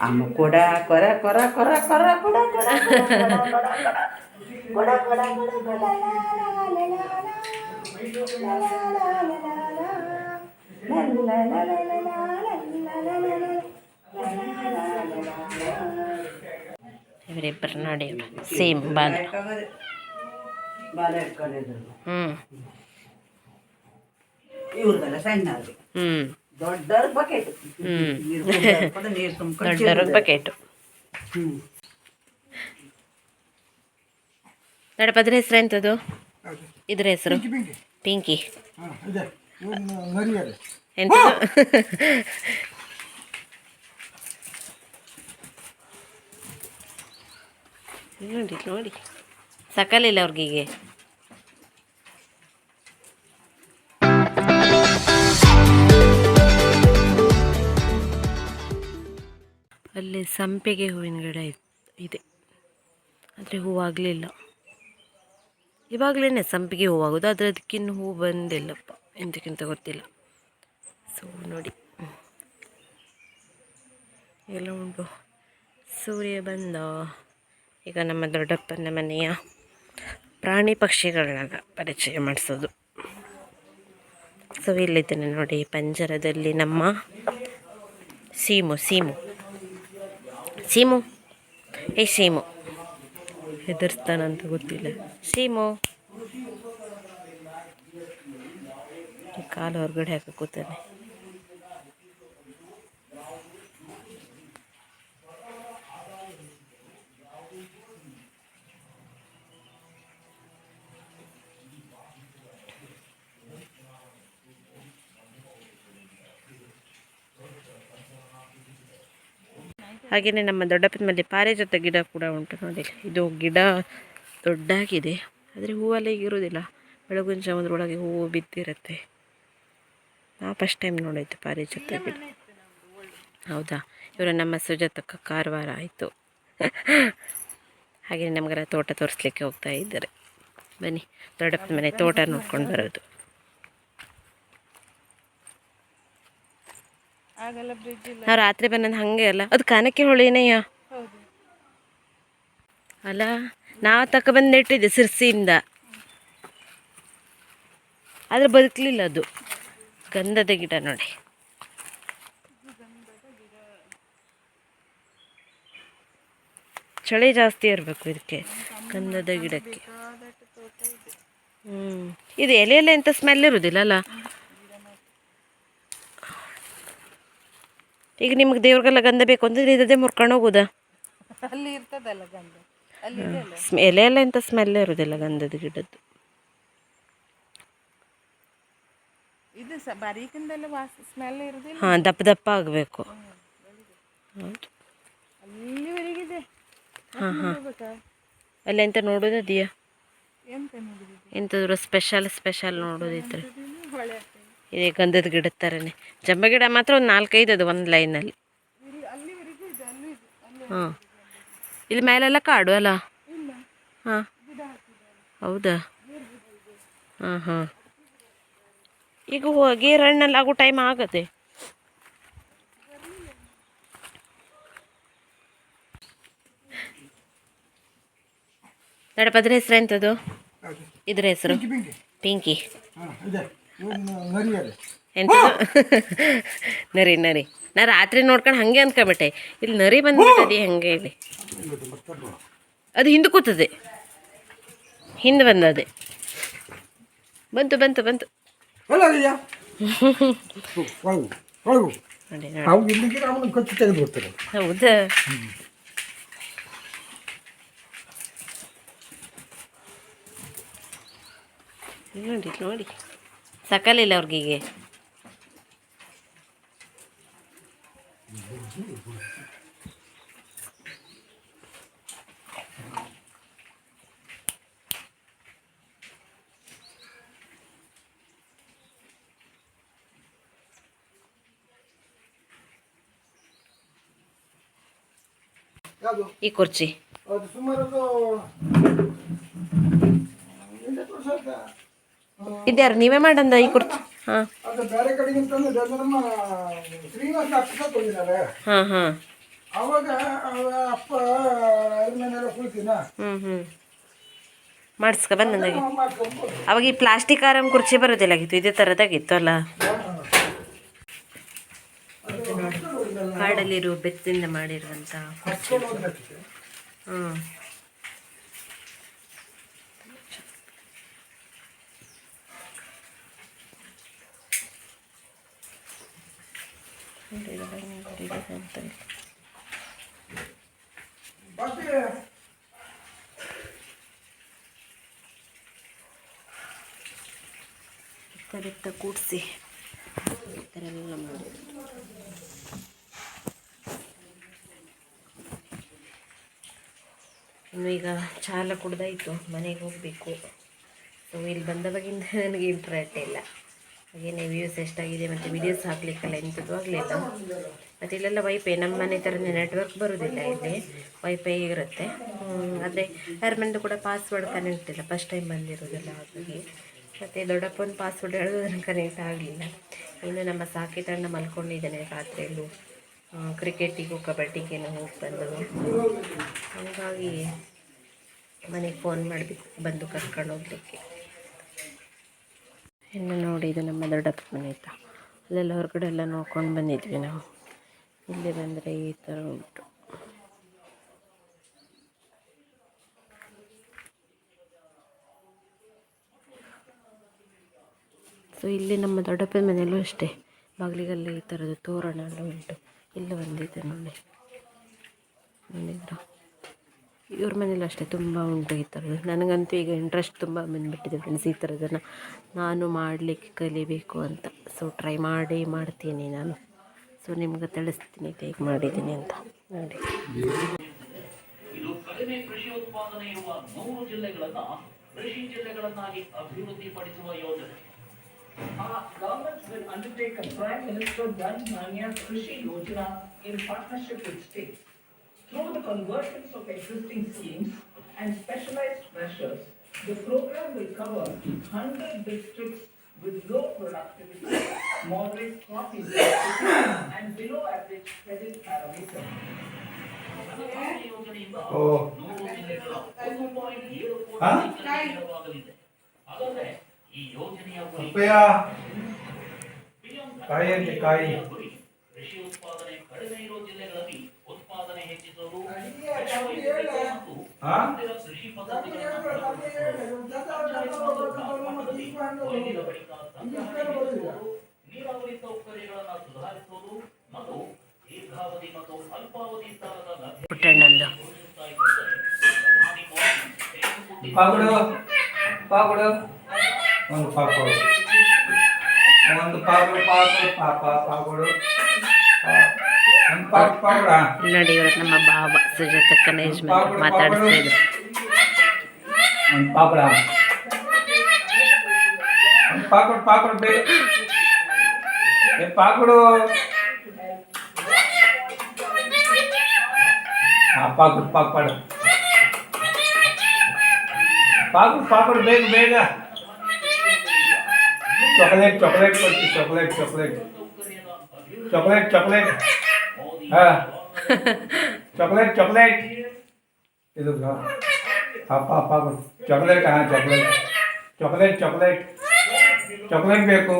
ಅಮ್ಮ ಕೊಡ ಕೊರ ಕೊರ ಕೊರ ಕೊರ ಕೊಡ ಕೊಡ ಕೊಡ ಕೊಡ ಕೊಡ ಇವರಿಬ್ಬರು ನೋಡಿ ಸೇಮ್ ಬಾಲ್ ಹ್ಞೂ ಇವ್ರದೆಲ್ಲ ಸಣ್ಣದು ಹ್ಞೂ ದೊಡ್ಡವ್ರ ಬಕೆಟ್. ನೀರು ತುಂಬ್ಕೊಂಡು. ಬಕೆಟು. ಅದ್ರ ಹೆಸರು ಎಂಥದ್ದು ಇದ್ರ ಹೆಸರು. ಪಿಂಕಿ ಎಂತ ನೋಡಿ ನೋಡಿ. ಸಕಲಿಲ್ಲ ಅವ್ರಿಗೆ ಅಲ್ಲಿ ಸಂಪಿಗೆ ಹೂವಿನ ಗಿಡ ಇದ್- ಆದರೆ ಹೂವಾಗಲಿಲ್ಲ ಇವಾಗಲೇ ಸಂಪಿಗೆ ಹೂವಾಗೋದು ಆದರೆ ಅದಕ್ಕಿನ್ನು ಹೂ ಬಂದಿಲ್ಲಪ್ಪ. ಎಂತಕ್ಕಿಂತ ಗೊತ್ತಿಲ್ಲ. ಸೊ, ನೋಡಿ. ಎಲ್ಲ ಉಂಟು. ಸೂರ್ಯ ಬಂದ? ಈಗ ನಮ್ಮ ದೊಡ್ಡಪ್ಪನ ಮನೆಯ ಪ್ರಾಣಿ ಪಕ್ಷಿಗಳನ್ನ ಪರಿಚಯ ಮಾಡಿಸೋದು. ಸೊ, ಇಲ್ಲಿದ್ದೇನೆ ನೋಡಿ ಪಂಜರದಲ್ಲಿ ನಮ್ಮ ಸೀಮು ಸೀಮು. ಸೀಮು. ಏ ಸೀಮು. ಹೆದರ್ಸ್ತಾನಂತ ಗೊತ್ತಿಲ್ಲ. ಸೀಮು. ಕಾಲು ಹೊರಗಡೆ ಹಾಕಿ ಕೂತಾನೆ. ಹಾಗೆಯೇ ನಮ್ಮ ದೊಡ್ಡಪ್ಪನ ಮನೆ ಪಾರಿಜಾತ ಗಿಡ ಕೂಡ ಉಂಟು ನೋಡಿ ಇದು ಗಿಡ ದೊಡ್ಡಾಗಿದೆ. ಆದರೆ ಹೂವೆಲ್ಲ ಇರೋದಿಲ್ಲ ಬೆಳಗಿನ ಜಾವದೊಳಗೆ ಹೂವು ಬಿದ್ದಿರುತ್ತೆ. ನಾ ಫಸ್ಟ್ ಟೈಮ್ ನೋಡಿದ್ದು ಪಾರಿಜಾತ ಗಿಡ. ಹೌದಾ? ಇವರು ನಮ್ಮ ಸುಜಾತಕ್ಕ ಕಾರವಾರ ಆಯಿತು. ಹಾಗೆಯೇ ನಮಗೆಲ್ಲ ತೋಟ ತೋರಿಸ್ಲಿಕ್ಕೆ ಹೋಗ್ತಾ ಇದ್ದಾರೆ. ಬನ್ನಿ, ದೊಡ್ಡಪ್ಪನ ಮನೆ ತೋಟ ನೋಡ್ಕೊಂಡು ಬರೋದು. ನಾವು ರಾತ್ರಿ ಬಂದಂದು ಹಂಗೆ ಅಲ್ಲ. ಅದು ಕಾನಕ್ಕೆ ಹೊಳಿನೇಯ ಅಲ್ಲ ನಾವು ತಕ ಬಂದು ನೆಟ್ಟಿದ್ದೆ ಸಿರ್ಸಿಯಿಂದ. ಆದ್ರೆ ಬದುಕಲಿಲ್ಲ ಅದು. ಗಂಧದ ಗಿಡ ನೋಡಿ. ಚಳಿ ಜಾಸ್ತಿ ಇರಬೇಕು ಇದಕ್ಕೆ ಗಂಧದ ಗಿಡಕ್ಕೆ. ಹ್ಞೂ ಇದು. ಎಲೆ ಎಲೆ ಎಂತ ಸ್ಮೆಲ್ ಇರೋದಿಲ್ಲ ಅಲ್ಲ? ಈಗ ನಿಮ್ಗೆ ದೇವ್ರಿಗೆಲ್ಲ ಗಂಧ ಬೇಕು ಅಂದ್ರೆ ಇದೇ ಮುರ್ಕೊಂಡು ಹೋಗುದ? ಅಲ್ಲಿ ಇರ್ತದಲ್ಲ ಗಂಧ. ಇದೆ ಎಲೆ ಎಲ್ಲ ಎಂತ ಸ್ಮೆಲ್ ಇರೋದಿಲ್ಲ ಗಂಧದ ಗಿಡದ್ದು. ಇದು ಸ ಬರೀಕಿಂದೆಲ್ಲ ವಾಸ ಸ್ಮೆಲ್ ಇರುದಿಲ್ಲ? ಹಾಂ ದಪ್ಪ ದಪ್ಪ ಆಗಬೇಕು. ಹೌದು ಅಲ್ಲಿವರೆಗಿದೆ ಹಾಂ ಹಾಂ. ಅಲ್ಲಿ ಎಂತ ನೋಡೋದು ಅದೆಯಾ ಎಂತ ಎಂಥದ್ರು ಸ್ಪೆಷಲ್ ಸ್ಪೆಷಲ್ ನೋಡೋದಿದ್ರೆ. ಹೊಳೆ ಇದೇ ಗಂಧದ ಗಿಡದ ಥರನೇ ಜಂಬ ಗಿಡ ಮಾತ್ರ ಒಂದು ನಾಲ್ಕೈದು ಅದು ಒಂದು ಲೈನಲ್ಲಿ. ಹಾಂ. ಇಲ್ಲಿ ಮೇಲೆಲ್ಲ ಕಾಡು ಅಲ್ಲ? ಹಾಂ. ಹೌದಾ? ಹಾಂ ಹಾಂ. ಈಗ ಹೋಗಿ ರಣ್ಣಲ್ಲಿ ಆಗೋ ಟೈಮ್ ಆಗತ್ತೆ ನಡಪದ್ರ ಹೆಸರು ಎಂಥದ್ದು ಇದ್ರ ಹೆಸರು? ಪಿಂಕಿ ಎಂಥದ್ದು ನರಿ ನರಿ ನಾ ರಾತ್ರಿ ನೋಡ್ಕೊಂಡು ಹಾಗೆ ಅಂದ್ಕೊಬಿಟ್ಟೆ. ಇಲ್ಲಿ ನರಿ ಬಂದ್ಬಿಟ್ಟದೆ ಹಂಗೆ ಇಲ್ಲಿ. ಅದು ಹಿಂದೆ ಕೂತದೆ. ಹಿಂದೆ ಬಂದದೆ. ಬಂತು ಬಂತು ಬಂತು. ಹೌದಾ? ನೋಡಿ ನೋಡಿ. ಸಕಲಿಲ್ಲ ಅವ್ರಿಗೆ ಯಾವುದು ಈ ಕುರ್ಚಿ ಅದು ಸುಮಾರು ಇದ್ಯಾರು? ನೀವೇ ಮಾಡಂದ ಈ ಕುರ್ಚಿ ಹಾಂ. ಹಾಂ ಹಾಂ. ಅವಾಗ ಅಪ್ಪ ಹ್ಞೂ ಹ್ಞೂ ಮಾಡಿಸ್ಕೊ ಬಂದಂದಾಗಿ ಅವಾಗ ಈ ಪ್ಲಾಸ್ಟಿಕ್ ಆರಾಮ್ ಕುರ್ಚಿ ಬರೋದಿಲ್ಲಾಗಿತ್ತು ಇದೇ ಥರದಾಗಿತ್ತು ಅಲ್ಲ? ಕಾಡಲ್ಲಿರೋ ಬೆತ್ತಿಂದ ಮಾಡಿರುವಂತ ಕುರ್ಚಿ. ಹ್ಮ್. ಹ್ಞೂ ಬೆತ್ತ ಕೂಡಿಸಿ ಈ ಥರ ಎಲ್ಲ ಮಾಡಿ ಇನ್ನು ಈಗ ಚಾಲ ಕುಡ್ದಾಯಿತು, ಮನೆಗೆ ಹೋಗಬೇಕು. ಇಲ್ಲಿ ಬಂದವಾಗಿಂದ ನನಗೆ ಇಂಟ್ರೆಸ್ಟ್ ಇಲ್ಲ. ಹಾಗೇನೆ ವ್ಯೂಸ್ ಎಷ್ಟಾಗಿದೆ ಮತ್ತು ವಿಡಿಯೋಸ್ ಹಾಕ್ಲಿಕ್ಕೆಲ್ಲ ಎಂಥದ್ದು ಆಗಲಿಲ್ಲ. ಮತ್ತು ಇಲ್ಲೆಲ್ಲ ವೈಫೈ ನಮ್ಮ ಮನೆ ಥರನೇ ನೆಟ್ವರ್ಕ್ ಬರೋದಿಲ್ಲ ಇಲ್ಲಿ. ವೈಫೈ ಇರುತ್ತೆ. ಆದರೆ ಯಾರ ಕೂಡ ಪಾಸ್ವರ್ಡ್ ಕನೆಕ್ಟ್ ಇಲ್ಲ. ಫಸ್ಟ್ ಟೈಮ್ ಬಂದಿರೋದಿಲ್ಲ ಹಾಗಾಗಿ. ಮತ್ತು ದೊಡ್ಡಪ್ಪನ ಪಾಸ್ವರ್ಡ್ ಹೇಳೋದನ್ನು ಕನೆಕ್ಟ್ ಆಗಲಿಲ್ಲ. ಇನ್ನು ನಮ್ಮ ಸಾಕಿತಣ್ಣ ಮಲ್ಕೊಂಡಿದ್ದಾನೆ ರಾತ್ರಿಯಲ್ಲೂ. ಕ್ರಿಕೆಟಿಗೂ ಕಬಡ್ಡಿಗೇನೋ ಹೋಗಿ ಬಂದವು ಹಾಗಾಗಿ ಮನೆಗೆ ಫೋನ್ ಮಾಡಬೇಕು ಬಂದು ಕರ್ಕೊಂಡು ಹೋಗ್ಲಿಕ್ಕೆ. ಇನ್ನು ನೋಡಿ, ಇದು ನಮ್ಮ ದೊಡ್ಡಪ್ಪ ಮನೆ ಆಯಿತಾ? ಅಲ್ಲೆಲ್ಲ ಹೊರಗಡೆ ಎಲ್ಲ ನೋಡ್ಕೊಂಡು ಬಂದಿದ್ವಿ ನಾವು. ಇಲ್ಲಿ ಬಂದರೆ ಈ ಥರ ಉಂಟು. ಸೊ ಇಲ್ಲಿ ನಮ್ಮ ದೊಡ್ಡಪ್ಪನ ಮನೆಯಲ್ಲೂ ಅಷ್ಟೇ. ಬಾಗಿಲಿಗೆಲ್ಲ ಈ ಥರದ್ದು ತೋರಣ ಎಲ್ಲ ಉಂಟು. ಇಲ್ಲ ಬಂದಿದೆ ನೋಡಿ. ನೋಡಿದ್ರ? ಇವ್ರ ಮನೇಲಿ ಅಷ್ಟೇ ತುಂಬ ಉಂಟು ಈ ಥರದ್ದು ನನಗಂತೂ ಈಗ ಇಂಟ್ರೆಸ್ಟ್ ತುಂಬ ಬಂದುಬಿಟ್ಟಿದೆ ಫ್ರೆಂಡ್ಸ್ ಈ ಥರದನ್ನು ನಾನು ಮಾಡಲಿಕ್ಕೆ ಕಲಿಬೇಕು ಅಂತ. ಸೊ ಟ್ರೈ ಮಾಡಿ ಮಾಡ್ತೀನಿ ನಾನು. ಸೊ ನಿಮ್ಗೆ ತಿಳಿಸ್ತೀನಿ ಹೇಗೆ ಮಾಡಿದ್ದೀನಿ ಅಂತ. ನೋಡಿ. ಇದು ಕಡಿಮೆ ಕೃಷಿ ಉತ್ಪಾದನೆ ಇರುವ ಮೂರು ಜಿಲ್ಲೆಗಳನ್ನ ಕೃಷಿ ಜಿಲ್ಲೆಗಳನ್ನಾಗಿ ಅಭಿವೃದ್ಧಿಪಡಿಸುವ ಯೋಜನೆ. government will undertake a Prime Minister Dhan Dhanya Krishi Yojana in partnership with states. Through the convergence of existing schemes and specialized measures, the program will cover hundred districts with low productivity, moderate crop intensity, and below average credit parameters. Annabhagya ಯೋಜನೆಯಿಂದ ಓ ನೂರು ಜಿಲ್ಲೆಗಳ ಒಂದು point ಏಳು ಹಾ? ಕೋಟಿ ರೈತರಿಗೆ ನೆರವಾಗಲಿದೆ ಅಲ್ಲದೆ ಈ ಯೋಜನೆಯ ಗುರಿ ಅಪ್ಪಯ್ಯ PM ಕಾಯಿ ಅಂತೆ ಕಾಯಿ. ಗುರಿ ಕೃಷಿ ಉತ್ಪಾದನೆ ನೀರಾವರಿ ಸೌಕರ್ಯಗಳನ್ನು ಸುಧಾರಿಸುವುದು ಮತ್ತು ದೀರ್ಘಾವಧಿ ಮತ್ತು ಅಲ್ಪಾವಧಿ ಸಾಲದ ಲಭ್ಯತೆ ಪಾಗುಡು ಪಾಗುಡು ಒಂದು ಪಾಪಡು ಒಂದು ಪಾಪಡು ಪಾಪ ಪಾಪ ಪಾಗುಡ ನೋಡಿ ಇವತ್ತು ನಮ್ಮ ಬಾಬಾ ಸುಜಾತಕ್ಕನ ಯಜಮಾನ ಮಾತಾಡಿಸ್ತಾ ಇದ್ರು. ಒಂದು ಪಾಪಡ ಒಂದು ಪಾಕುಡು ಪಾಕುಡು ಬೇಗ ಏ ಪಾಕುಡು ಹಾಂ ಪಾಕುಡು ಪಾಕ್ಪಾಡು ಪಾಕುಡು ಪಾಕುಡು ಬೇಗ ಬೇಗ ಚಾಕ್ಲೇಟ್ ಚಾಕ್ಲೇಟ್ ಕೊಡ್ತೀವಿ ಚಾಕ್ಲೇಟ್ ಚಾಕ್ಲೇಟ್ ಚಾಕ್ಲೇಟ್ ಚಾಕ್ಲೇಟ್ ಹಾಂ ಚಾಕ್ಲೇಟ್ ಚಾಕ್ಲೇಟ್ ಇದು ಪಾಪ ಪಾಪ ಚಾಕ್ಲೇಟ್ ಹಾಂ ಚಾಕ್ಲೇಟ್ ಚಾಕ್ಲೇಟ್ ಚಾಕ್ಲೇಟ್ ಚಾಕ್ಲೇಟ್ ಬೇಕು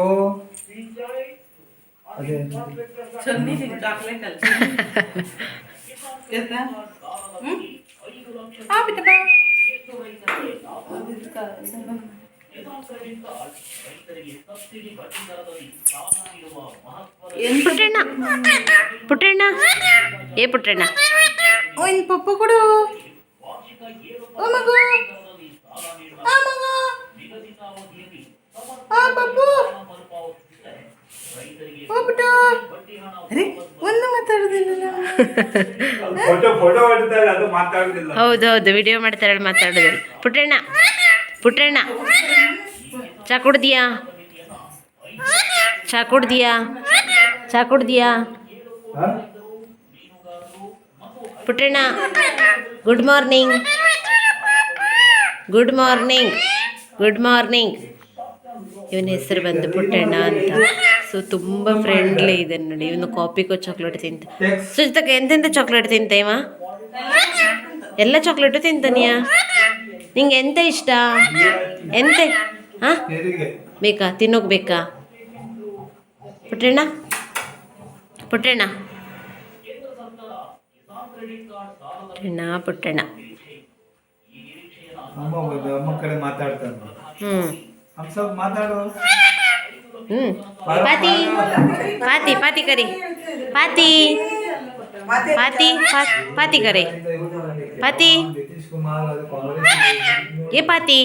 ಅದೇ ರೈತರಿಗೆ ಸಬ್ಸಿಡಿ ಬಡ್ಡಿ ದರದಲ್ಲಿ ಸಾಲ ನೀಡುವ ಮಹತ್ವದ ಪುಟ್ಟಣ್ಣ ಪುಟ್ಟಣ್ಣ ಏ ಪುಟ್ಟಣ್ಣ ಒಂದು ಪಪ್ಪು ಕೊಡು. ಮಗು. ಪಪ್ಪು. ಅರೆ ಒಂದು ಮಾತಾಡೋದಿಲ್ಲ ಹೌದು ಹೌದು ವಿಡಿಯೋ ಮಾಡ್ತಾರೆ ಮಾತಾಡೋದಿಲ್ಲ. ಪುಟ್ಟಣ್ಣ ಪುಟ್ಟಣ್ಣ ಚಾ ಕುಡ್ದಿಯಾ? ಚಾ ಕುಡ್ದಿಯಾ? ಚಾ ಕುಡ್ದಿಯಾ? Putranna good morning good morning good morning ಇವನ ಹೆಸರು ಬಂದು ಪುಟ್ಟಣ್ಣ ಅಂತ. ಸೊ ತುಂಬ ಫ್ರೆಂಡ್ಲಿ ಇದೆ ನೋಡಿ. ಇವನು ಕಾಪಿಕೋ ಚಾಕ್ಲೇಟ್ ತಿಂತ ಸುಜಿತಕ್ಕೆ ಎಂತೆಂತ ಚಾಕ್ಲೇಟ್ ತಿಂತ ಇವ? ಎಲ್ಲ ಚಾಕ್ಲೇಟು ತಿಂತಾನಿಯಾ? ನಿಂಗೆ ಎಂತ ಇಷ್ಟ? ಎಂತ? ಹಾಂ? ಬೇಕಾ? ತಿನ್ನೋಕೆ ಬೇಕಾ? ಪುಟ್ಟಣ್ಣ? ಪುಟ್ಟಣ್ಣ? ಪುಟ್ಟಣ್ಣ ಪುಟ್ಟಣ್ಣ. ಹ್ಞೂ ಹ್ಞೂ ಪಾತಿ ಪಾತಿ ಪಾತಿ ಕರಿ. ಪಾತಿ. ಪಾತಿ ಪಾತಿ ಕರಿ. ಪಾತಿ. ನಿತೀಶ್ ಕುಮಾರ್ ಕಾಂಗ್ರೆಸ್ ಏ ಪಾತಿ.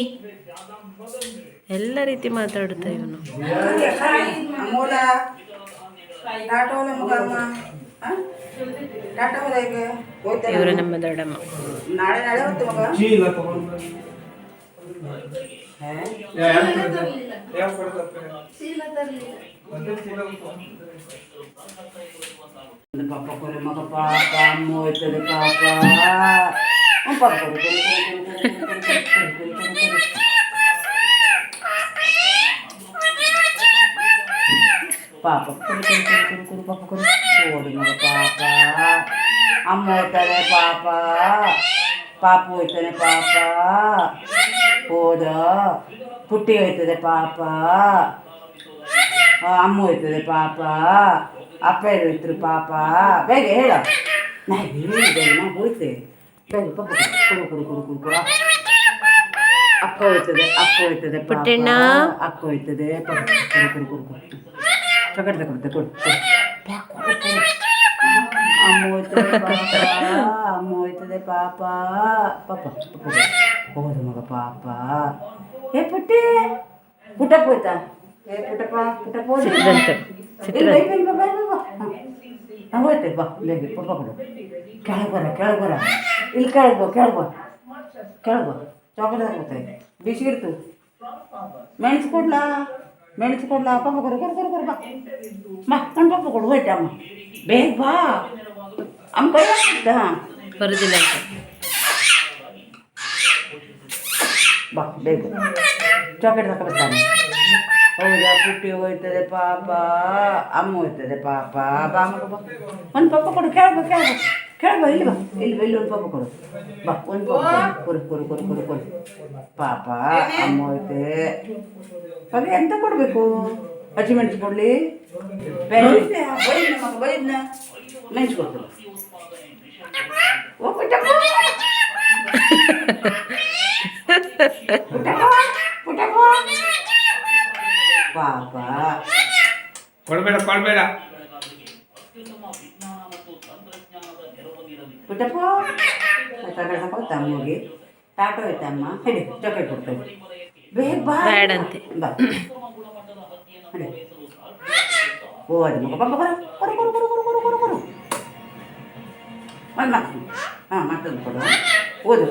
ಎಲ್ಲ ರೀತಿ ಮಾತಾಡ್ತಾ ಇವನು. ಇವರು ನಮ್ಮ ದೊಡ್ಡಮ್ಮ. ಪಾಪ ಕೊರೆ ಮಗ ಪಾಪ ಅಮ್ಮ ಹೋಯ್ತದೆ ಪಾಪ. పాప కురుకురు పాప కురు చూడమ్మ పాప అమ్మ అవుతానే పాప పాప అవుతానే పాప పోదా పుట్టి అవుతుంది పాప అమ్మ అవుతుంది పాప ಅಪ್ಪ ಇರ್ತಾರೆ ಪಾಪ ಬೇಗ ಹೇಳ ನಾ ಹೇಳಿದ್ದೇನೆ ಹೋಯ್ತೇನೆ ಅಕ್ಕ ಹೋಯ್ತದೆ ಅಕ್ಕ ಹೋಯ್ತದೆ ಪುಟ್ಟಣ್ಣ ಅಕ್ಕ ಹೋಯ್ತದೆ ಚಕಡೆ ತಗೊಂಡೆ ಕೊಡು ಅಮ್ಮ ಹೋಯ್ತದೆ ಅಮ್ಮ ಹೋಯ್ತದೆ ಪಾಪ ಪಾಪ ಹೋಗೋದು ಮಗ ಪಾಪ ಏ ಪುಟ್ಟಿ ಪುಟ್ಟಪ್ಪ ಹೋಯ್ತಾ ಏ ಪುಟ್ಟಪ್ಪ ಪುಟ್ಟಪ್ಪ ಹೋಯ್ತು ಬಾ ಹೋಯ್ತೆ ಬಾ ಬೇಗ ಪುಟ್ಟ ಕೊಡು ಕೆಳಗೆ ಬರ ಕೆಳಗೆ ಬರ ಇಲ್ಲಿ ಕೆಳಗೆ ಕೇಳ್ಬೋ ಕೆಳಗೆ ಚೌಕದಾಗ ಗೊತ್ತಾಯ್ತು ಬಿಸಿಗಿಡ್ತು ಮೆಣಸು ಕೊಡ್ಲಾ? ಮೆಣಸು ಕೊಡ್ಲಾ? ಪಾಪ ಕೊರು ಕೊರು ಕೊರು ಕೊರು ಬಾ. ಮಕ್ಕಳು ಪಾಪ ಕೊಡು ಹೋಯ್ತ ಅಮ್ಮ. ಬೇಗ ಬಾ. ಅಮ್ಮ ಕೈ ಹಾಂ ಬರೋದಿಲ್ಲ ಬಾ ಬೇಗ ಚಾಕ್ಲೇಟ್ ತಕ ಬರ್ತಾನೆ ಹೌದಾ ಪುಟ್ಟಿ ಹೋಯ್ತದೆ ಪಾಪ. ಅಮ್ಮ ಹೋಯ್ತದೆ ಪಾಪ. ಬಾ ಅಮ್ಮ ಒಂದು ಪಾಪ ಕೊಡು ಕೇಳ್ಬೇಕು ಕೇಳ್ಬೇಕು ಕೇಳ್ಬಾ ಇಲ್ಲಿ ಬಾ ಇಲ್ಲಿ ಬಾ ಇಲ್ಲಿ ಒಂದು ಪಪ್ಪ ಕೊಡು ಬಾ ಒಂದು ಪಪ್ಪ ಕೊಡು ಕೊಡು ಕೊಡು ಕೊಡು ಕೊಡು ಪಾಪ ಅಮ್ಮ ಐತೆ ಹಾಗೆ ಎಂತ ಕೊಡಬೇಕು ಕೊಡಲಿ ಬೈದ್ನ ಮಗ ಬೈದ್ನ ಮೆಣಸು ಕೊಡ್ತೀನಿ ಓ ಪುಟ್ಟಪ್ಪ ಪುಟ್ಟಪ್ಪ ಪುಟ್ಟಪ್ಪ ಪಾಪ ಕೊಡ್ಬೇಡ ಕೊಡ್ಬೇಡ ಪುಟ್ಟಪ್ಪ ತಗೊಳ್ತಪ್ಪ ತಮ್ಮಗೆ ಟಾಟೋ ಐತೆ ಅಮ್ಮ ಹೇಳಿ ಚಾಕ್ಲೇಟ್ ಕೊಡ್ತೇವೆ ಬೇಗ ಬಾ ಬ್ಯಾಡಂತೆ. ಬಾ ಹೇಳಿ ಓ ಅದು ಮಗ ಪಾಪ ಬರ ಕೊಡು ಕೊಡು ಕೊಡು ಕೊಡು ಕೊಡು ಕೊಡು ಕೊಡು ಒಂದು ಮಾತು ಹಾಂ ಮತ್ತೊಂದು ಕೊಡು ಓದು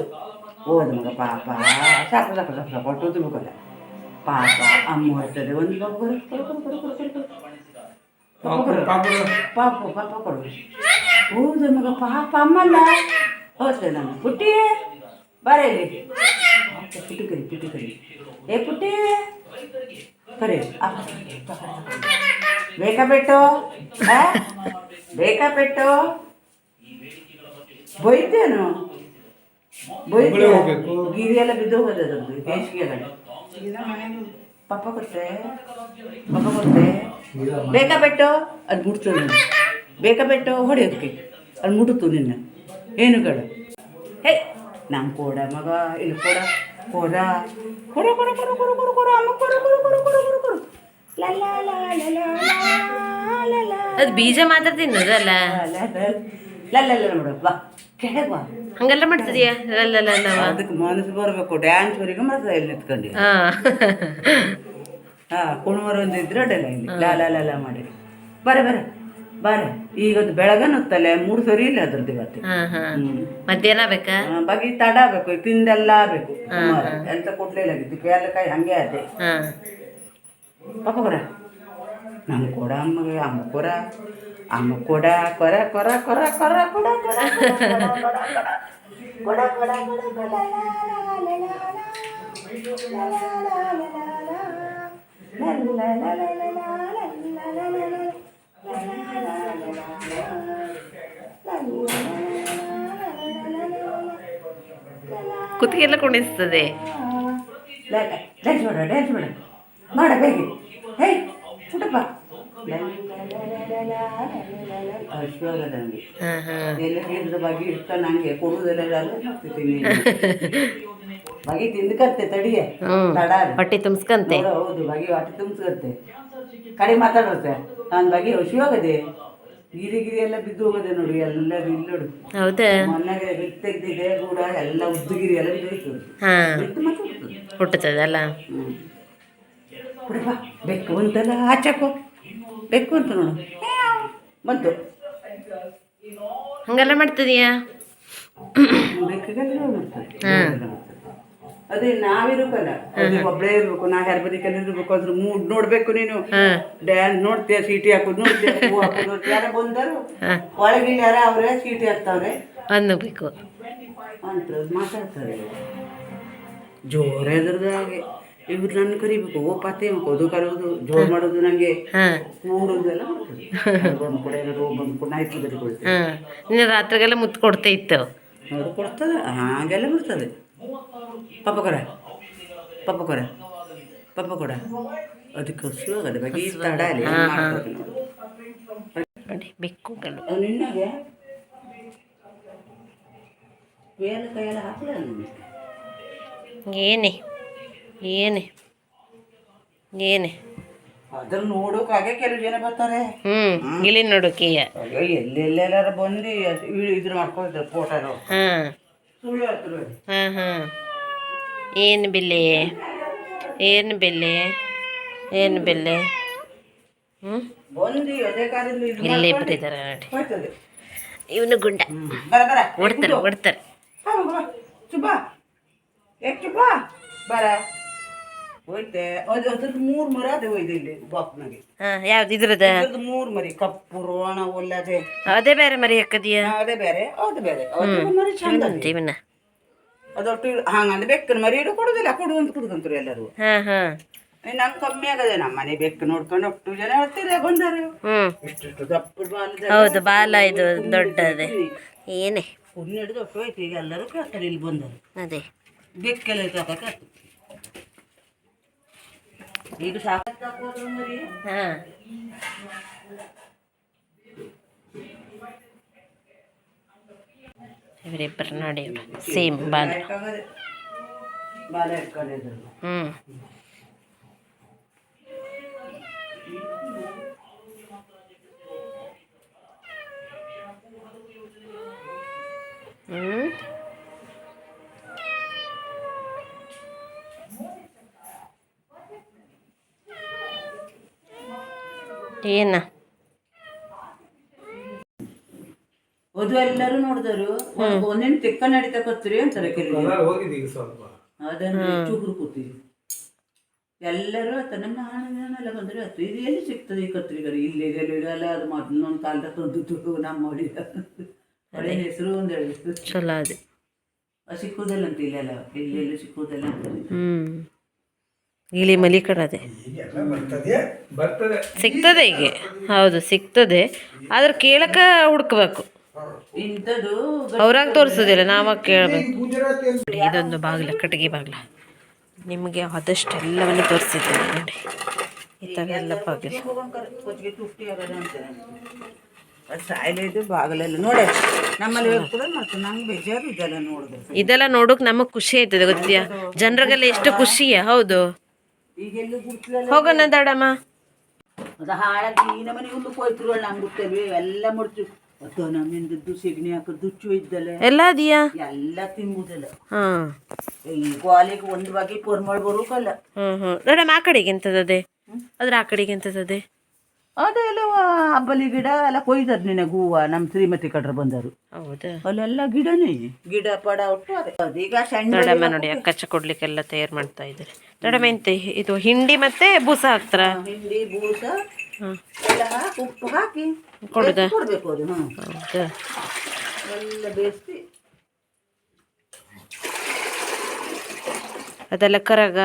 ಓದು ಮಗ ಪಾಪ ಸಾಕು ಸಾಕು ಸಾಕು ಸಾಕು ಒಟ್ಟು ತುಂಬಕೊಲ್ಲ ಪಾಪ ಅಮ್ಮ ಹೊರ್ತದೆ ಒಂದು ಪಾಪ ಕೊಡು ಕೊಡು ಕೊಡು ಕೊಡು ಕೊಡು ಕೊಡು ಕೊಡು ಪಾಪ ಕೊಡು ಪಾಪ ಪಾಪ ಪಾಪ ಕೊಡು ಹೌದು ಮಗ ಪಾಪ ಅಮ್ಮಲ್ಲ. ಹೌದು ನಮ್ಮ ಪುಟ್ಟಿ ಬರ ಇಲ್ಲಿ. ಪುಟ್ಟಿ ಕರಿ ಕರಿ ಏ ಪುಟ್ಟಿ ಕರಿ ಬೇಕಾ ಬೆಟ್ಟು ಬೇಕಾ ಬೆಟ್ಟು ಬೈತೇನು ಬೈತೇ ಗಿರಿ ಎಲ್ಲ ಬಿದ್ದೋಗೋದು ಅದೊಂದು ಬೇಸಿಗೆಗಳ ಪಪ್ಪ ಕೊಟ್ಟೆ? ಪಪ್ಪ ಕೊಟ್ಟೆ? ಬೇಕಾ ಬೆಟ್ಟು ಅದು ಬಿಡ್ತೇನೆ ಬೇಕಾ ಬೆಟ್ಟ ಹೊಡೆಯೋದಕ್ಕೆ ಅಲ್ಲಿ ಮುಟ್ಟಿತು ನಿನ್ನ ಏನು ಕೇಳು ಹೇ ನಾನು ಕೊಡ ಮಗ ಇಲ್ಲಿ ಕೊಡ ಕೊಡ ಕೊಡ ಕೊಡ ಕೊಡ ಕೊಡ ಕೊಡ ಕೊಡ ಅಮ್ಮ ಕೊಡ ಕೊಡ ಕೊಡ ಕೊಡ ಕೊಡ ಕೊಡ ಅದು ಬೀಜ ಮಾತ್ರ ತಿನ್ನೋದಲ್ಲ ಲ ಲ ಲ ಲ ನೋಡು ಬಾ ಕೆಳಗೆ ಬಾ ಹಂಗೆಲ್ಲ ಮಾಡ್ತಿದ್ಯಾ ಅಲ್ಲಲ್ಲವ ಅದಕ್ಕೆ ಮನಸ್ಸು ಬರಬೇಕು ಡ್ಯಾನ್ಸ್ ವರೆಗೂ ಮಾತ್ರ ಇಲ್ಲಿ ನಿಂತ್ಕೊಂಡು ಹಾಂ ಕುಣಮರ ಒಂದು ಇದ್ರೆ ಅಡ್ಡಲ್ಲ ಇಲ್ಲಿ ಲಾಲ ಲಾಲ ಮಾಡಿ ಬರ ಬರ ಬರ ಅದು ಬೆಳಗನತ್ತಲ್ಲೇ ಮೂರು ಸರಿ ಇಲ್ಲ ಅದ್ರದ್ದು ಇವತ್ತು. ಮಧ್ಯಾಹ್ನ ಬೇಕಾ ಬಗ್ಗೆ ಬಗೆ ತಡ ಬೇಕು ತಿಂದೆಲ್ಲ ಬೇಕು. ಎಂತ ಕೊಡ್ಲಿಲ್ಲ ಇದು ಪೇರ್ಲಕಾಯಿ ಹಂಗೆ ಅದೇ ಹಾ ಪಾಪ ಕೊರ ನಮ್ಮ ಕೊಡ ಅಮ್ಮಗೆ ಅಮ್ಮ ಕೊರ ಅಮ್ಮ ಕೊಡ ಕೊರ ಕೊರ ಕೊರ ಕೊರ ಕೊಡ ಕೊಡ ಕೊಡ ಕೊಡ ಕುತ್ತಿಗೆಲ್ಲ ಕುಣಿಸ್ತದೆ ಡ್ಯಾನ್ಸ್ ಮಾಡ ಡ್ಯಾನ್ಸ್ ಮಾಡ ಮಾಡ ಬೇಗ ಹೇ ಪುಟಪ್ಪ ನನಗೆ ಹಾಂ ಎಲ್ಲ ಹೇಳಿದ ಬಗ್ಗೆ ಇಷ್ಟ ನನಗೆ ಕೊಡುವುದೆಲ್ಲ ಮಾಡ್ತಿದ್ದೀನಿ ಬಗೆ ತಿಂದು ತಡಿಯ. ತಡ. ಹೊಟ್ಟೆ ತುಂಬಿಸ್ಕಂತೆ ಹೌದು ಬಗೆ ಹೊಟ್ಟೆ ತುಂಬಿಸ್ಕತ್ತೆ ಕಡೆ ಮಾತಾಡುತ್ತೆ ನಾನು ಹುಷಿ ಹೋಗದೆ. ಗಿರಿ ಗಿರಿ ಎಲ್ಲ ಬಿದ್ದು ಹೋಗದೆ ನೋಡಿ ಎಲ್ಲ ಬಿಲ್ಲೋಡು ಹೌದಾ? ಮೊನ್ನೆಗೆ ಕೂಡ ಎಲ್ಲ ಉದ್ದುಗಿರಿ ಎಲ್ಲ ಬಿದ್ದು ಹಾಂ. ಮತ್ತೆ. ಬಿಡಪ್ಪ ಬೆಕ್ಕು ಅಂತಲ್ಲ ಆಚಕೋ ಬೆಕ್ಕು ಅಂತ ನೋಡು. ಬಂತು. ಹಂಗೆಲ್ಲ ಮಾಡ್ತಿದೀಯಾ? ಬೆಕ್ಕಿಗೆಲ್ಲ ಮಾಡ್ತಾರೆ. ಅದೇ ನಾವಿರ್ಬೇಕಲ್ಲ. ಒಬ್ಬಳೇ ಇರ್ಬೇಕು ನಾ ಹ್ಯಾರ್ಬರಿಕಲ್ಲಿ ಇರ್ಬೇಕು ಅದ್ರ ಮೂಡ್ ನೋಡ್ಬೇಕು ನೀನು. ಡ್ಯಾನ್ಸ್ ನೋಡ್ತೀಯ ಸೀಟಿ ಹಾಕೋದು ನೋಡ್ತೀಯ ಹೂ ಹಾಕೋದು ನೋಡ್ತೀಯ. ಯಾರೋ ಬಂದರು. ಒಳಗಿನ ಯಾರ ಅವ್ರೆ ಸೀಟಿ ಹಾಕ್ತಾವ್ರೆ? ಅನ್ನಬೇಕು. ಅಂತ ಮಾತಾಡ್ತಾರೆ. ಜೋರೇ ಅದ್ರದ್ದು ಹಾಗೆ. ಇವ್ರು ನನ್ನ ಕರಿಬೇಕು ಓ ಪಾತೆ ಅದು ಕರೆಯೋದು ಜೋರ್ ಮಾಡೋದು ನಂಗೆ. ಮಾಡ್ತದೆ ಬಂದು ಕೂಡ ಏನಾದ್ರು ಬಂದು ಕೂಡ ನಾಯ್ತು ನಿನ್ನ ರಾತ್ರಿಗೆಲ್ಲ ಮುತ್ತು ಕೊಡ್ತಾ ಇತ್ತು. ಅವ್ರು ಕೊಡ್ತದೆ ಹಾಗೆಲ್ಲ ಬರ್ತದೆ. ಪಪ್ಪ ಕೊರೆ ಪಾಪ ಕೊರ ಪಾಪ ಕೊಡ ಅದಕ್ಕೆ ಹಸು ಆಗದ ಬಗ್ಗೆ ತಡ ನೋಡು ಬೇರೆ ಕೈಯೆಲ್ಲ ಏನೇ ಏನೇ ಏನೇ. ಅದನ್ನ ನೋಡೋಕಾಗೆ ಕೆಲವು ಜನ ಬರ್ತಾರೆ. ಹ್ಞೂ ಇಲ್ಲಿ ನೋಡೋಕೆ. ಎಲ್ಲೆಲ್ಲಾರ ಬಂದು ಇದ್ರ ಮಾಡ್ಕೊಳ್ತಾರೆ ಫೋಟೋ ಹಾಂ ಹಾಂ ಹಾಂ ಏನು ಬೆಲೆ ಏನು ಬೆಲೆ ಏನು ಬೆಲೆ ಹ್ಞೂ ಇಲ್ಲೇ ಬಿಟ್ಟಿದ್ದಾರೆ ನೋಡಿ. ಇವನು ಗುಂಡ. ಹೊಡ್ತಾರೆ ಬರ. ಹೋಯ್ತೆ ಅದು ಅದ್ರದ್ದು ಮೂರು ಮರ ಅದೇ ಹೋಯ್ತು ಇಲ್ಲಿ ಬಾಕ್ನಾಗೆ ಹಾಂ ಯಾವ್ದು ಇದ್ರದ ಅದ್ರದ್ದು ಮೂರು ಮರಿ ಕಪ್ಪು ರೋಣ ಒಲ್ಲದೆ ಅದೇ. ಬೇರೆ ಮರಿ ಹಾಕದಿಯಾ? ಅದೇ ಬೇರೆ ಅದು ಬೇರೆ. ಮರಿ ಚಂದ. ಜೀವನ ಅದೊಟ್ಟು ಹಂಗಂದ್ರೆ ಬೆಕ್ಕನ ಮರಿ ಇಡು ಕೊಡುದಿಲ್ಲ ಕೊಡು ಅಂತ ಕುಡ್ಕಂತಾರೆ ಎಲ್ಲರೂ. ಹಾಂ ಹಾಂ. ನಂಗೆ ಕಮ್ಮಿ ಆಗದೆ ನಮ್ಮ ಮನೆ ಬೆಕ್ಕು ನೋಡ್ಕೊಂಡು ಅಷ್ಟು ಜನ ಬರ್ತೀರ ಬಂದಾರೆ. ಇಷ್ಟು ದಪ್ಪ ಬಾಲದ ಹೌದು ಬಾಲ ಇದು ದೊಡ್ಡದೆ. ಏನೇ? ಹುಣ್ಣು ಹಿಡಿದು ಅಷ್ಟು ಹೋಯ್ತು ಈಗ ಎಲ್ಲರೂ ಕೇಳ್ತಾರೆ ಇಲ್ಲಿ ಬಂದರು. ಅದೇ. ಬೆಕ್ಕೆಲ್ಲ ಸಾಕಾಕ ಈಗ ಸಾಕಾಗ್ತದೆ ಮರಿ ಹಾಂ ಇವರಿಬ್ಬರು ನೋಡಿ ಸೇಮ್ ಬಾಲ ಸಾಕಾಗದೆ. ಬಾಲ ಇಟ್ಕೊಂಡಿದ್ರು ಹ್ಞೂ ಹ್ಞೂ ಏನ? ಅದು ಎಲ್ಲರೂ ನೋಡಿದರು ಒಂದೇನು ತೆಕ್ಕ ನಡೀತಾ ಕೊತ್ರಿ ಅಂತಾರೆ ಕೆಲವರು ಹೋಗಿದ್ದೀವಿ ಸ್ವಲ್ಪ. ಅದನ್ನು ಚುಗುರು ಕೂತೀರಿ ಎಲ್ಲರೂ ಆತ ಹಾಳೆಲ್ಲ ಬಂದ್ರೆ ಆಯ್ತು. ಇದು ಎಲ್ಲಿ ಸಿಗ್ತದೆ ಈ ಕತ್ರಿಗರು? ಇಲ್ಲಿ ಇದೆಲ್ಲ ಅದು ಮೊದಲೊಂದು ಕಾಲದ ತಂದು ತುಟ್ಟು ನಮ್ಮ ಹೊಡಿ ಒಳ್ಳೆ ಹೆಸರು ಒಂದು ಹೇಳಿ ಚಲೋ ಅದು. ಸಿಕ್ಕುವುದಿಲ್ಲ ಅಂತ ಇಲ್ಲೆಲ್ಲ. ಇಲ್ಲೆಲ್ಲೂ ಸಿಕ್ಕುದಲ್ಲ ಅಂತಾರೆ ಗಿಳಿ ಮಲಿ ಕಡದೆ ಎಲ್ಲ ಬರ್ತದೆ ಬರ್ತದೆ ಸಿಗ್ತದೆ ಈಗ ಹೌದು ಸಿಗ್ತದೆ. ಆದ್ರೆ ಕೇಳಕ ಹುಡ್ಕಬೇಕು. ಅವ್ರಾಗ ತೋರಿಸೋದಿಲ್ಲ ನಾವಾಗ ಕೇಳಬೇಕು. ಇದೊಂದು ಬಾಗಿಲ ಕಟ್ಟಿಗೆ ಬಾಗ್ಲ. ನಿಮಗೆ ಆದಷ್ಟು ಎಲ್ಲವನ್ನು ತೋರಿಸಿದ್ದೇನೆ ನೋಡಿ. ಈ ಥರ ಎಲ್ಲ ಬಾಗಿಲು. ಇದೆಲ್ಲ ನೋಡೋಕೆ ನಮಗೆ ಖುಷಿ ಆಯ್ತದೆ ಗೊತ್ತಿದ್ಯಾ ಜನರಿಗೆಲ್ಲ ಎಷ್ಟು ಖುಷಿಯಾ? ಹೌದು. ಈಗೆಲ್ಲ ಹೋಗೋಣ ದಡಮ್ಮ. ಅದು ಹಾಳಾಗಿ ಈ ನಮ್ಮನೆ ಒಂದು ಅಲ್ಲ ನಮ್ಗೆ ಬಿಡ್ತೇವೆ ಎಲ್ಲ ಮುಡ್ತು ಅಥವಾ ನಮ್ಮಿಂದದ್ದು ಸೆಗಣಿ ಹಾಕಿ ದುಚ್ಚು ಇದ್ದಲ್ಲ ಎಲ್ಲ ಅದೆಯಾ? ಎಲ್ಲ ತಿಂಬುದಲ್ಲ. ಹಾಂ. ಈ ಗೋಲಿಗೆ ಒಂದು ಬಗೆ ಪೊರ್ಮಳ್ ಬರೋಕಲ್ಲ. ಹ್ಞೂ ಹ್ಞೂ ದೊಡ್ಡಮ್ಮ ಆ ಕಡೆಗೆ ಎಂಥದದೆ ಅದ್ರ ಆ ಕಡೆಗೆ ಅದೆಲ್ಲ ಹಬ್ಬಲಿ ಗಿಡ ಎಲ್ಲ ಕೊಯ್ದದ್ ನಿನಗೆ ಹೂವ ನಮ್ಮ ಶ್ರೀಮತಿ ಕಡ್ರ ಬಂದರು. ಹೌದಾ? ಅಲ್ಲೆಲ್ಲ ಗಿಡನೇ ಗಿಡ ಪಡ ಒಟ್ಟು ಅದೇ. ಅದೀಗ ಸಣ್ಣ ದೊಡ್ಡಮ್ಮ ನೋಡಿ ಕೊಡ್ಲಿಕ್ಕೆಲ್ಲ ತಯಾರು ಮಾಡ್ತಾ ಇದ್ದಾರೆ. ನೋಡಮ್ಮ ಎಂತ ಇದು ಹಿಂಡಿ ಮತ್ತೆ ಬೂಸ ಹಾಕ್ತಾರ? ಹಿಂಡಿ ಬೂಸ ಹ್ಮ್. ಎಲ್ಲ ಹಾಕಿ ಉಪ್ಪು ಹಾಕಿ ಕೊಡುದಾ? ಕೊಡ್ಬೇಕು ಅದು ಹ್ಞೂ ಹೌದಾ? ಎಲ್ಲ ಬೇಯಿಸಿ ಅದೆಲ್ಲ ಕರಗ?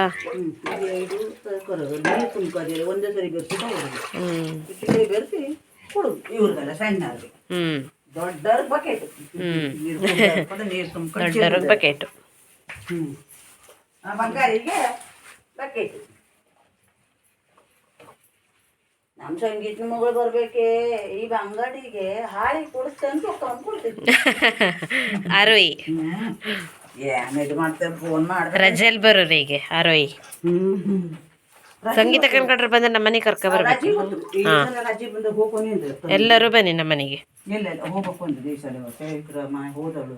ಒಂದೇ ಸರಿ ಬೆರೆಸಿ ಕೊಡೋದು ಹ್ಞೂ ಇಟ್ಟಿಗೆ ಬೆರೆಸಿ ಕೊಡೋದು ಇವ್ರಿಗೆಲ್ಲ ಸಣ್ಣವ್ರಿಗೆ ಹ್ಞೂ ದೊಡ್ಡವ್ರ ಬಕೆಟ್ ನೀರು ತುಂಬ್ಕೊಂಡು. ಬಕೆಟು ಹ್ಞೂ ಆ ಬಂಗಾರಿಗೆ ಬಕೆಟ್ ನಮ್ಮ ಸಂಗೀತ ಮಗಳು ಬರ್ಬೇಕೇ ಈ ಅಂಗಡಿಗೆ ಹಾಳಿ ಕೊಡಿಸ್ತಂತ ಕೊಡ್ತಿದ್ವಿ ಆರೋಯಿ ಏನು ಇದು ಮಾಡ್ತೇವೆ ಫೋನ್ ಮಾಡ್ತಾರೆ ರಜೆಲ್ ಬರೋರಿ ಈಗ ಆರೋಯಿ ಹ್ಞೂ ಸಂಗೀತ ಕನ್ಕಟ್ರೆ ಬಂದ್ರೆ ನಮ್ಮ ಮನೆಗೆ ಕರ್ಕೊ ಬರ್ಬೇಕು. ಸಲ ರಜೆ ಬಂದ ಹೋಗೋನಿಂದ ಎಲ್ಲರೂ ಬನ್ನಿ ನಮ್ಮ ಮನೆಗೆ ಇಲ್ಲ ಇಲ್ಲ ಹೋಗ್ಬೇಕು ಅಂದಿದ್ದು ಈ ಸಲ ಮನೆ ಹೋದಳು